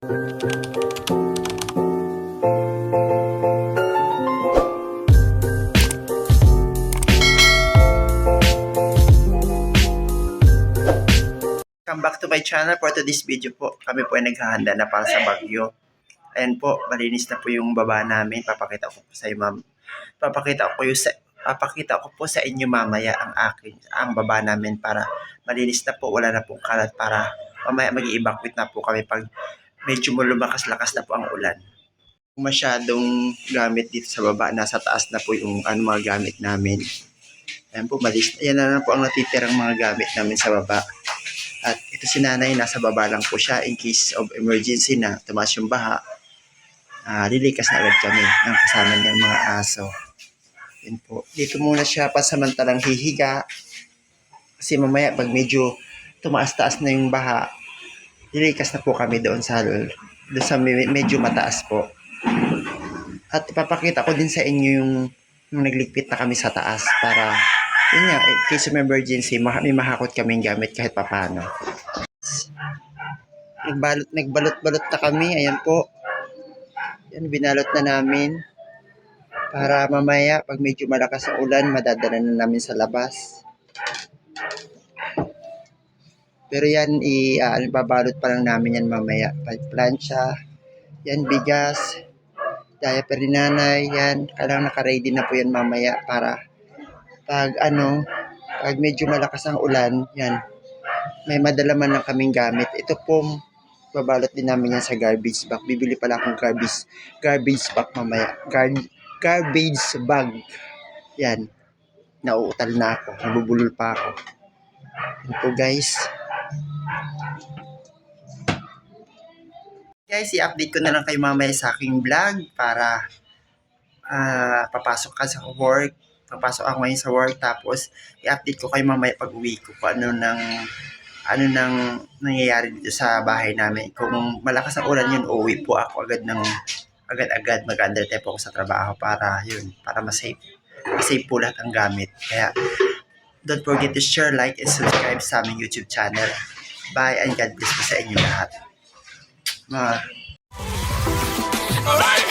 Come back to my channel for today's video po. Kami po ay naghahanda na para sa Bagyo. Ayan po, malinis na po yung baba namin. Papakita ko po sa iyo, ma'am. Papakita ko yung sa papakita ko po sa inyo mamaya ang akin, ang baba namin para malinis na po, wala na pong kalat para mamaya mag-evacuate na po kami pag medyo lumakas-lakas na po ang ulan. Masyadong gamit dito sa baba, nasa taas na po yung ano, mga gamit namin. Ayan po, malis. Ayan na lang po ang natitirang mga gamit namin sa baba. At ito si nanay, nasa baba lang po siya in case of emergency na tumaas yung baha. Ah, lilikas na agad kami ang kasama niyang mga aso. Yun po. Dito muna siya pasamantalang hihiga. Kasi mamaya pag medyo tumaas-taas na yung baha, lilikas na po kami doon sa doon sa me- medyo mataas po. At ipapakita ko din sa inyo yung, yung nagligpit na kami sa taas para yun nga, in case of emergency, ma- may mahakot kaming gamit kahit papano. Nagbalot, nagbalot-balot na kami, ayan po. Yan, binalot na namin. Para mamaya, pag medyo malakas ang ulan, madadala na namin sa labas. Pero yan, i, uh, babalot pa lang namin yan mamaya. Plancha, yan, bigas, diaper ni nanay, yan. Kailangan naka-ready na po yan mamaya para pag ano, pag medyo malakas ang ulan, yan, may madala man lang kaming gamit. Ito po, babalot din namin yan sa garbage bag. Bibili pala akong garbage, garbage bag mamaya. Gar, garbage bag. Yan. Nauutal na ako. Nabubulol pa ako. Yan po guys. Guys, i-update ko na lang kayo mamaya sa aking vlog para ah, papasok ka sa work papasok ako ngayon sa work tapos i-update ko kayo mamaya pag uwi ko kung ano nang ano nang nangyayari dito sa bahay namin. Kung malakas ang ulan yun, uuwi po ako agad ng agad-agad mag-undertime po ako sa trabaho para yun, para ma-save. Ma-save po lahat ang gamit. Kaya don't forget to share, like, and subscribe sa aming YouTube channel. Bye and God bless sa inyo lahat. Mga Right